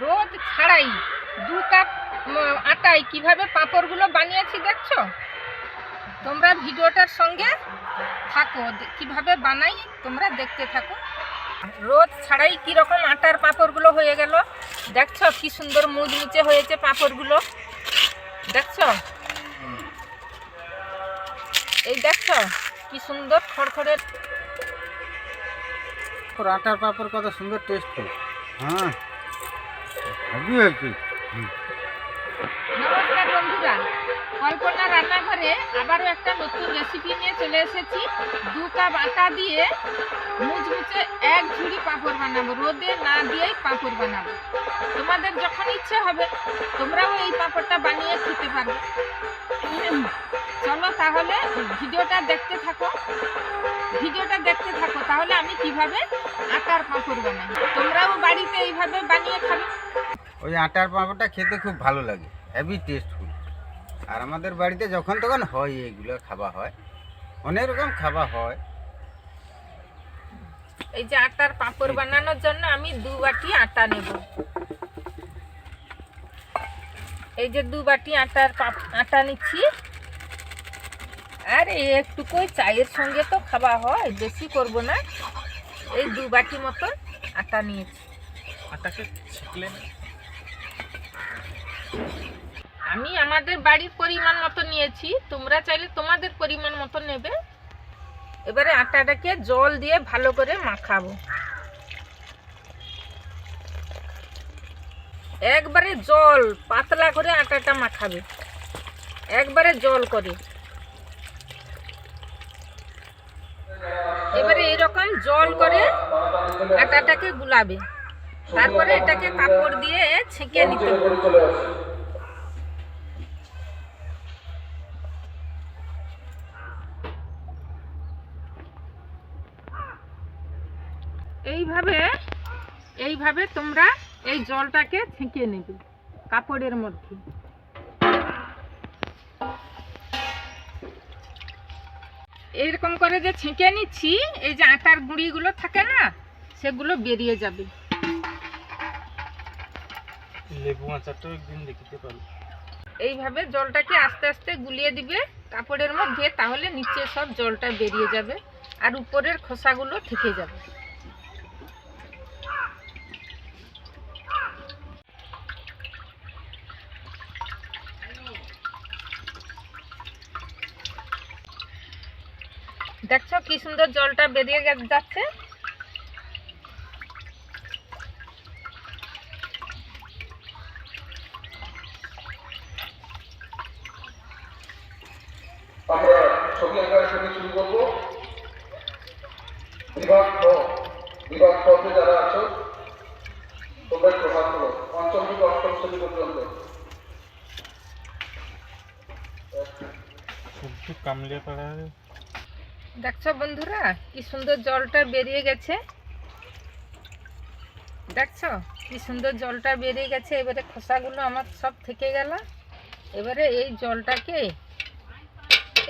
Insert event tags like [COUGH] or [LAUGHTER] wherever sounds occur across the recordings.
রোদ ছাড়াই দু কাপ আটায় কীভাবে পাঁপড়গুলো বানিয়েছি দেখছ? তোমরা ভিডিওটার সঙ্গে থাকো কীভাবে বানাই তোমরা দেখতে থাকো। রোদ ছাড়াই কীরকম আটার পাঁপড়গুলো হয়ে গেল। দেখছ কি সুন্দর মুজ মুচমুচে হয়েছে পাঁপড়গুলো। দেখছ? এই দেখছ কি সুন্দর খড়খড়ের আটার পাপড় কত সুন্দর টেস্ট হ্যাঁ। হয়েছে হুম। নমস্কার বন্ধুরা, কল্পনা রান্নাঘরে আবারও একটা নতুন রেসিপি নিয়ে চলে এসেছি। দু কাপ আটা দিয়ে মুচমুচে এক ঝুড়ি পাঁপড় বানাবো। রোদে না দিয়েই পাঁপড় বানাবো। তোমাদের যখন ইচ্ছে হবে, তোমরাও এই পাঁপড়টা বানিয়ে খেতে পারবে। চলো তাহলে ভিডিওটা দেখতে থাকো। ভিডিওটা দেখতে থাকো, তাহলে আমি কীভাবে আটার পাঁপড় বানাই। তোমরাও বাড়িতে এইভাবে বানিয়ে ওই আটার পাঁপড়টা খেতে খুব ভালো লাগে হেভি টেস্টফুল আর আমাদের বাড়িতে যখন তখন হয় এইগুলো খাওয়া হয়। অনেক রকম খাওয়া হয়। এই যে আটার পাঁপড় বানানোর জন্য আমি দু বাটি আটা নেব। এই যে দু বাটি আটার পাপ- আটা নিচ্ছি। আর এই একটুকুই চায়ের সঙ্গে তো খাওয়া হয় বেশি করব না। এই দু বাটি মতন আটা নিয়েছি। আটাকে আমি আমাদের বাড়ির পরিমাণ মতো নিয়েছি। তোমরা চাইলে তোমাদের পরিমাণ মতো নেবে। এবারে আটাটাকে জল দিয়ে ভালো করে মাখাবো। একবারে জল, পাতলা করে আটাটা মাখাবে। একবারে জল করে। এবারে এরকম জল করে আটাটাকে গুলাবে। তারপরে এটাকে কাপড় দিয়ে ছেঁকে নিতে হবে। এইভাবে এইভাবে তোমরা এই জলটাকে ছেঁকে নেবে কাপড়ের মধ্যে। এরকম করে যে ছেঁকে নিচ্ছি এই যে আটার গুঁড়িগুলো থাকে না সেগুলো বেরিয়ে যাবে। লেবু আচারটাও একদিন দেখিতে পারো। এইভাবে জলটাকে আস্তে আস্তে গুলিয়ে দিবে, কাপড়ের মধ্যে, তাহলে নিচে সব জলটা বেরিয়ে যাবে আর উপরের খোসাগুলো থেকে যাবে। দেখছ কি সুন্দর জলটা বেরিয়ে যাচ্ছে আমরা ছবি আঁকার সঙ্গে শুরু করব। বিভাগ খ বিভাগ খতে যারা আছো তোমরা একটু হাত করো পঞ্চম থেকে অষ্টম শ্রেণি পর্যন্ত। দেখছ বন্ধুরা কি সুন্দর জলটা বেরিয়ে গেছে? দেখছ? কি সুন্দর জলটা বেরিয়ে গেছে? এবারে খোসাগুলো আমার সব থেকে গেল। এবারে এই জলটাকে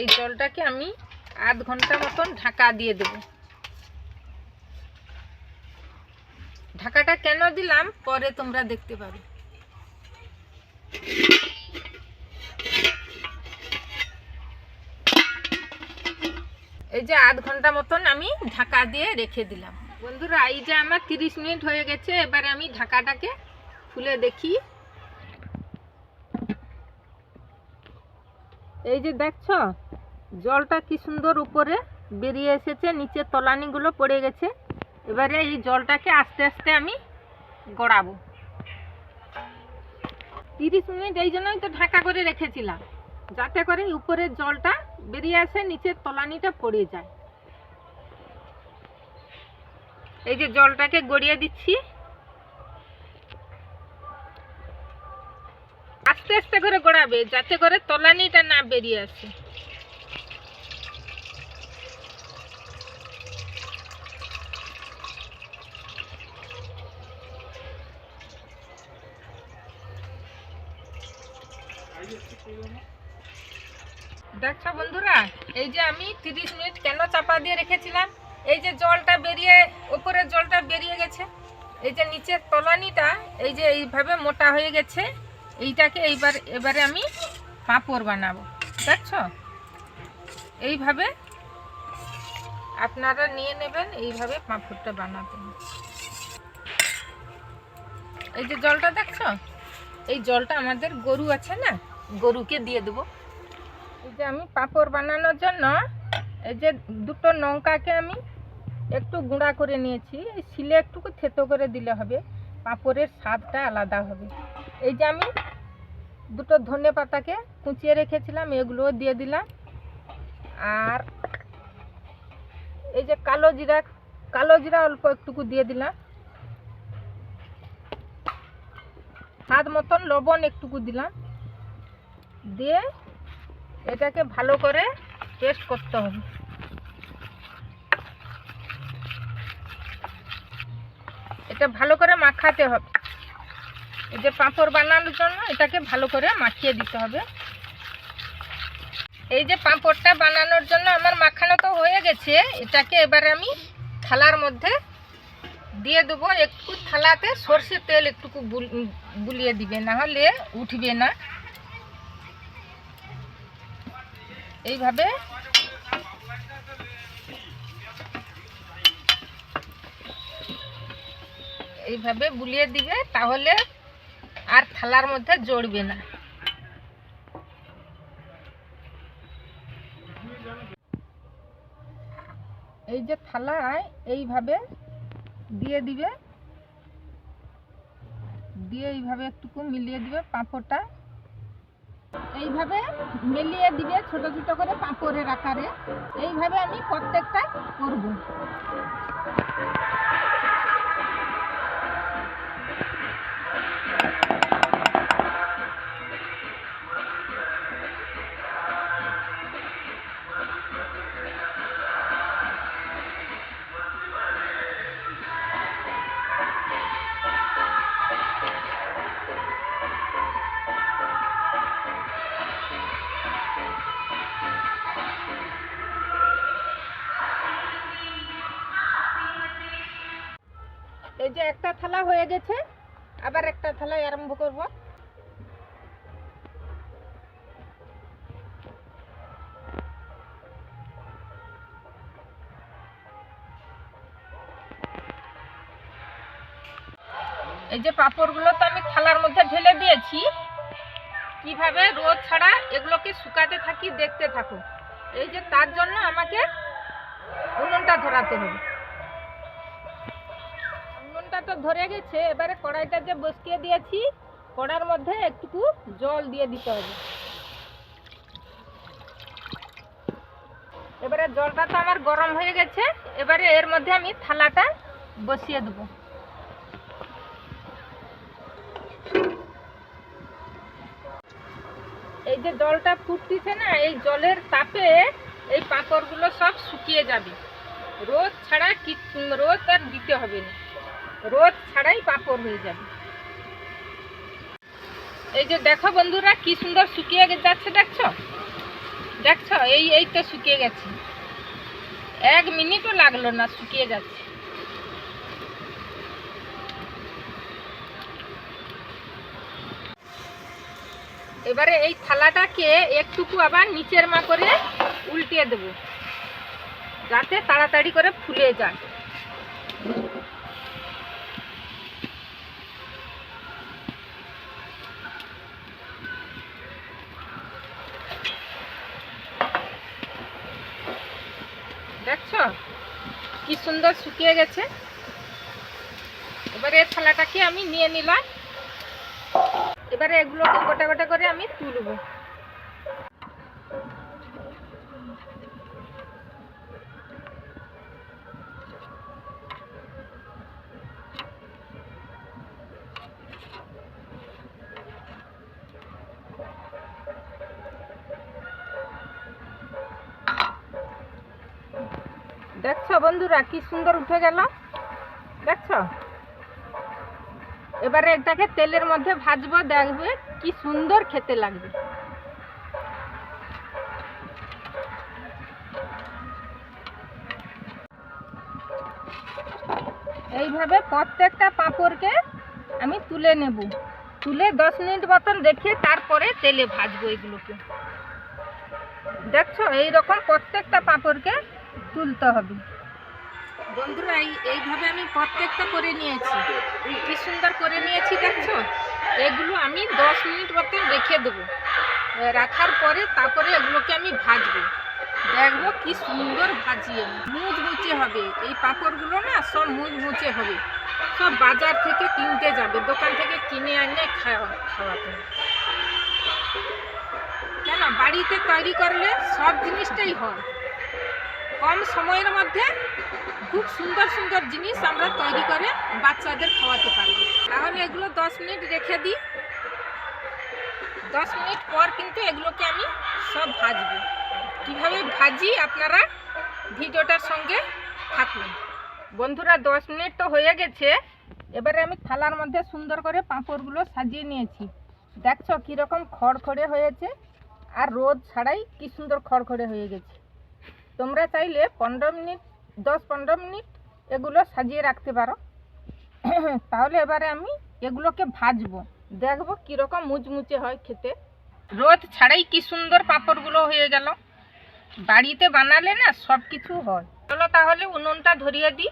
এই জলটাকে আমি আধ ঘণ্টা মতন ঢাকা দিয়ে দেব। ঢাকাটা কেন দিলাম? পরে তোমরা দেখতে পাবে। এই যে আধ ঘণ্টা মতন আমি ঢাকা দিয়ে রেখে দিলাম। বন্ধুরা, এই যে আমার তিরিশ মিনিট হয়ে গেছে, এবারে আমি ঢাকাটাকে খুলে দেখি। এই যে দেখছ, জলটা কি সুন্দর উপরে বেরিয়ে এসেছে, নিচে তলানিগুলো পড়ে গেছে। এবারে এই জলটাকে আস্তে আস্তে আমি গড়াবো। তিরিশ মিনিট এই জন্যই তো ঢাকা করে রেখেছিলাম, যাতে করে উপরের জলটা বেরিয়ে আসে, নিচের তলানিটা পড়ে যায়। এই যে জলটাকে গড়িয়ে দিচ্ছি। আস্তে আস্তে করে গড়াবে, যাতে করে তলানিটা না বেরিয়ে আসে। দেখছ বন্ধুরা, এই যে আমি তিরিশ মিনিট কেন চাপা দিয়ে রেখেছিলাম? এই যে জলটা বেরিয়ে উপরের জলটা বেরিয়ে গেছে। এই যে নিচের তলানিটা, এই যে এইভাবে মোটা হয়ে গেছে। এইটাকে এইবার, এবারে আমি পাঁপড় বানাবো, দেখছ? এইভাবে আপনারা নিয়ে নেবেন, এইভাবে পাঁপড়টা বানাবেন। এই যে জলটা দেখছ? এই জলটা আমাদের গরু আছে না? গরুকে দিয়ে দেবো। এই যে আমি পাঁপড় বানানোর জন্য এই যে দুটো লঙ্কাকে আমি একটু গুঁড়া করে নিয়েছি। এই শিলে একটু থেতো করে দিলে হবে, পাঁপড়ের স্বাদটা আলাদা হবে। এই যে আমি দুটো ধনে পাতাকে কুচিয়ে রেখেছিলাম, এগুলোও দিয়ে দিলাম। আর এই যে কালো জিরা কালো জিরা অল্প একটুকু দিয়ে দিলাম। স্বাদ মতন লবণ একটুকু দিলাম। দিয়ে এটাকে ভালো করে পেস্ট করতে হবে। এটা ভালো করে মাখাতে হবে। এই যে পাঁপড় বানানোর জন্য এটাকে ভালো করে মাখিয়ে দিতে হবে। এই যে পাঁপড়টা বানানোর জন্য আমার মাখানো তো হয়ে গেছে, এটাকে এবারে আমি থালার মধ্যে দিয়ে দেবো। একটু থালাতে সর্ষের তেল একটুকু বুল- বুলিয়ে দিবে, না হলে উঠবে না। এইভাবে এইভাবে বুলিয়ে দিবে, তাহলে আর থালার মধ্যে জড়বে না। এই যে থালায় এইভাবে দিয়ে দিবে। দিয়ে এইভাবে একটুকু মিলিয়ে দিবে পাঁপড়টা। এইভাবে মিলিয়ে দিবে ছোট ছোট করে পাঁপড়ের আকারে। এইভাবে আমি প্রত্যেকটা করব। থালা হয়ে গেছে। আবার একটা থালায় আরম্ভ করব। এই যে পাঁপড়গুলো তো আমি থালার মধ্যে ঢেলে দিয়েছি। কীভাবে রোদ ছাড়া এগুলোকে শুকাতে থাকি দেখতে থাকো এই যে তার জন্য আমাকে উনুনটা ধরাতে হবে। তো ধরে গেছে, এবারে কড়াইটা যে বসিয়ে দিয়েছি, কড়ার মধ্যে একটুকু জল দিয়ে দিতে হবে। এবারে জলটা তো আমার গরম হয়ে গেছে, এবারে এর মধ্যে আমি থালাটা বসিয়ে দেবো। এই যে জলটা ফুটতেছে না, এই জলের তাপে এই পাঁপড়গুলো সব শুকিয়ে যাবে। রোদ ছাড়া কি রোদ আর দিতে হবে না। রোদ ছাড়াই পাপড় হয়ে যাবে। এই যে দেখো বন্ধুরা, কি সুন্দর শুকিয়ে যাচ্ছে, দেখছ? দেখছ? এই এই তো শুকিয়ে গেছে। এক মিনিটও লাগল না, শুকিয়ে যাচ্ছে। এবারে এই থালাটাকে একটুকু আবার নিচের মা করে উল্টিয়ে দেব, যাতে তাড়াতাড়ি করে ফুলে যায়। সুন্দর শুকিয়ে গেছে। এবারে থালাটাকে আমি নিয়ে নিলাম। এবারে এগুলোকে গোটা গোটা করে আমি তুলবো। দেখছ বন্ধুরা, কি সুন্দর উঠে গেল? দেখছ? এবারে এটাকে তেলের মধ্যে ভাজবো, দেখবে কি সুন্দর খেতে লাগবে। এইভাবে প্রত্যেকটা পাঁপড়কে আমি তুলে নেব। তুলে দশ মিনিট মতন রেখে তারপরে তেলে ভাজবো এগুলোকে। দেখছ? এই রকম প্রত্যেকটা পাঁপড়কে তুলতে হবে। বন্ধুরা এইভাবে আমি প্রত্যেকটা করে নিয়েছি। কি সুন্দর করে নিয়েছি দেখছ? এগুলো আমি দশ মিনিট মতন রেখে দেবো। রাখার পরে তারপরে এগুলোকে আমি ভাজবো। দেখব কি সুন্দর ভাজিয়ে। মুচমুচে হবে। এই পাঁপড়গুলো না সব মুচমুচে হবে। সব বাজার থেকে কিনতে যাবে। দোকান থেকে কিনে আনে খাওয়া খাওয়াতে কেন? বাড়িতে তৈরি করলে সব জিনিসটাই হয়। কম সময়ের মধ্যে খুব সুন্দর সুন্দর জিনিস আমরা তৈরি করে বাচ্চাদের খাওয়াতে পারব। তাহলে এগুলো দশ মিনিট রেখে দিই। দশ মিনিট পর কিন্তু এগুলোকে আমি সব ভাজবো। কীভাবে ভাজি আপনারা ভিডিওটার সঙ্গে থাকুন। বন্ধুরা, দশ মিনিট তো হয়ে গেছে। এবারে আমি থালার মধ্যে সুন্দর করে পাঁপড়গুলো সাজিয়ে নিয়েছি। দেখছ কীরকম খড়খড়ে হয়েছে। আর রোদ ছাড়াই কি সুন্দর খড়খড়ে হয়ে গেছে। তোমরা চাইলে পনেরো মিনিট, দশ পনেরো মিনিট এগুলো সাজিয়ে রাখতে পারো। [CLEARS THROAT] তাহলে এবারে আমি এগুলোকে ভাজবো। দেখব কীরকম মুচমুচে হয় খেতে। রোদ ছাড়াই কি সুন্দর পাঁপড়গুলো হয়ে গেল। বাড়িতে বানালে না সব কিছু হয়। চলো তাহলে উনুনটা ধরিয়ে দিই।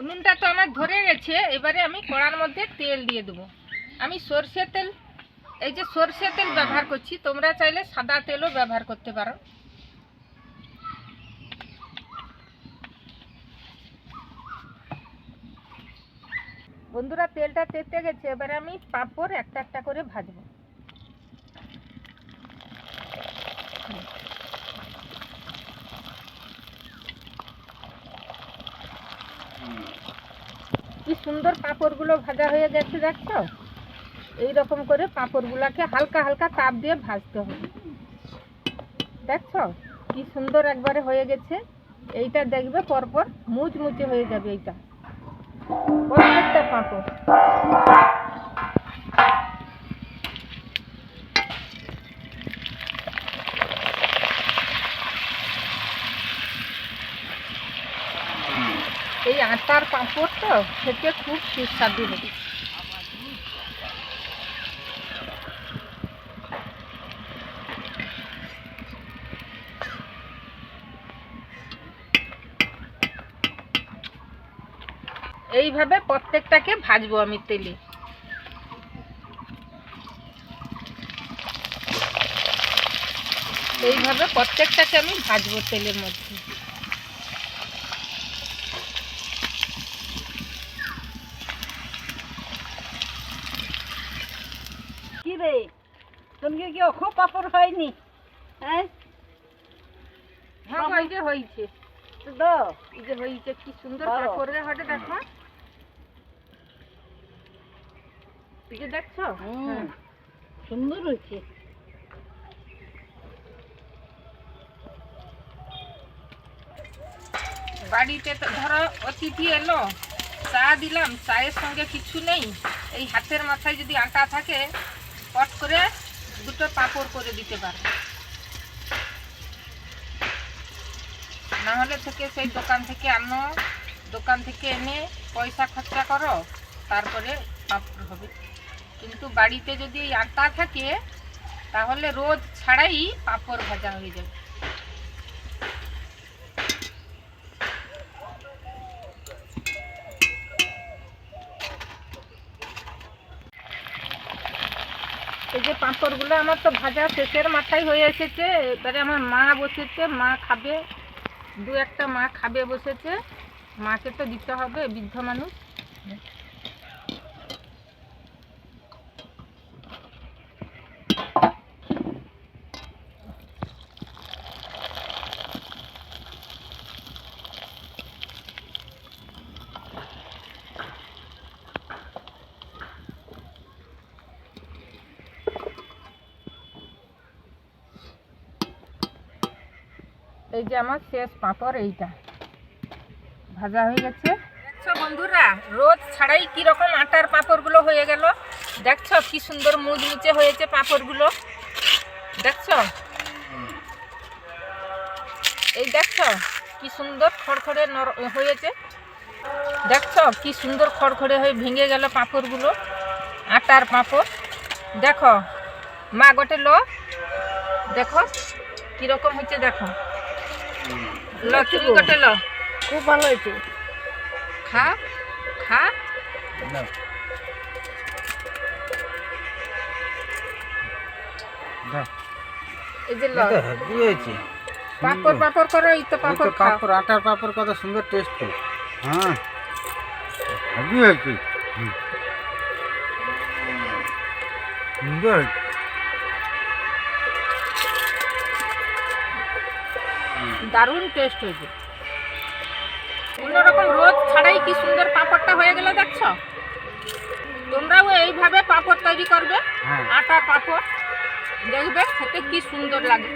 উনুনটা তো আমার ধরে গেছে, এবারে আমি কড়ার মধ্যে তেল দিয়ে দেবো। আমি সর্ষে তেল এই যে সর্ষে তেল ব্যবহার করছি, তোমরা চাইলে সাদা তেলও ব্যবহার করতে পারো। বন্ধুরা, তেলটা তেতে গেছে, এবারে আমি পাঁপড় একটা একটা করে ভাজবো। কি সুন্দর পাঁপড়গুলো ভাজা হয়ে গেছে, দেখছ? এই রকম করে পাঁপড়গুলোকে হালকা হালকা তাপ দিয়ে ভাজতে হবে। দেখছ? কি সুন্দর একবারে হয়ে গেছে। এইটা দেখবে পরপর মুচমুচে হয়ে যাবে এইটা। প্রত্যেকটা পাঁপড়। এই আটার পাঁপড় তো খেতে খুব সুস্বাদু হবে এইভাবে প্রত্যেকটাকে ভাজবো আমি তেলে। এইভাবে প্রত্যেকটাকে আমি ভাজবো তেলের মধ্যে। কি রে? কি খুব পাপড় হয়নি? হ্যাঁ? হ্যাঁ হয়েছে। তো এই যে হয়েছে কি সুন্দর দেখো। দেখছ? হুম। হ্যাঁ। সুন্দর হয়েছে। বাড়িতে তো ধরো অতিথি এলো চা দিলাম চায়ের সঙ্গে কিছু নেই। এই হাতের মাথায় যদি আটা থাকে পট করে দুটো পাঁপড় করে দিতে পারো। নাহলে থেকে সেই দোকান থেকে আনো দোকান থেকে এনে পয়সা খরচা করো তারপরে পাঁপড় হবে। কিন্তু বাড়িতে যদি এই আটা থাকে, তাহলে রোদ ছাড়াই পাঁপড় ভাজা হয়ে যাবে। এই যে পাঁপড়গুলো আমার তো ভাজা শেষের মাথায় হয়ে এসেছে, এবারে আমার মা বসেছে, মা খাবে, দু একটা মা খাবে বসেছে, মাকে তো দিতে হবে, বৃদ্ধ মানুষ। এই যে আমার শেষ পাঁপড় এইটা। ভাজা হয়ে গেছে। দেখছ বন্ধুরা রোদ ছাড়াই কি রকম আটার পাঁপড়গুলো হয়ে গেল। দেখছ কি সুন্দর মুচমুচে হয়েছে পাঁপড়গুলো। দেখছ? এই দেখছ, কি সুন্দর খড়খড়ে নর হয়েছে। দেখছ, কি সুন্দর খড়খড়ে হয়ে ভেঙে গেল পাঁপড়গুলো, আটার পাঁপড়। দেখো, মা গোটে লো দেখো, কীরকম হচ্ছে দেখো। ল তুমি গোটে লো খুব ভালো হয়েছে। খা খা। এই যে ল হয়েছে? পাঁপড় পাঁপড় করো এই তো তো খাও। পাঁপড় আটার পাঁপড় কত সুন্দর টেস্ট হ্যাঁ। হয়েছে? হুম। সুন্দর দারুণ টেস্ট হয়েছে। কোনোরকম রোদ ছাড়াই কি সুন্দর পাঁপড়টা হয়ে গেল দেখছ? তোমরাও এইভাবে পাঁপড় তৈরি করবে হ্যাঁ। আটা পাঁপড় দেখবে খেতে কি সুন্দর লাগে।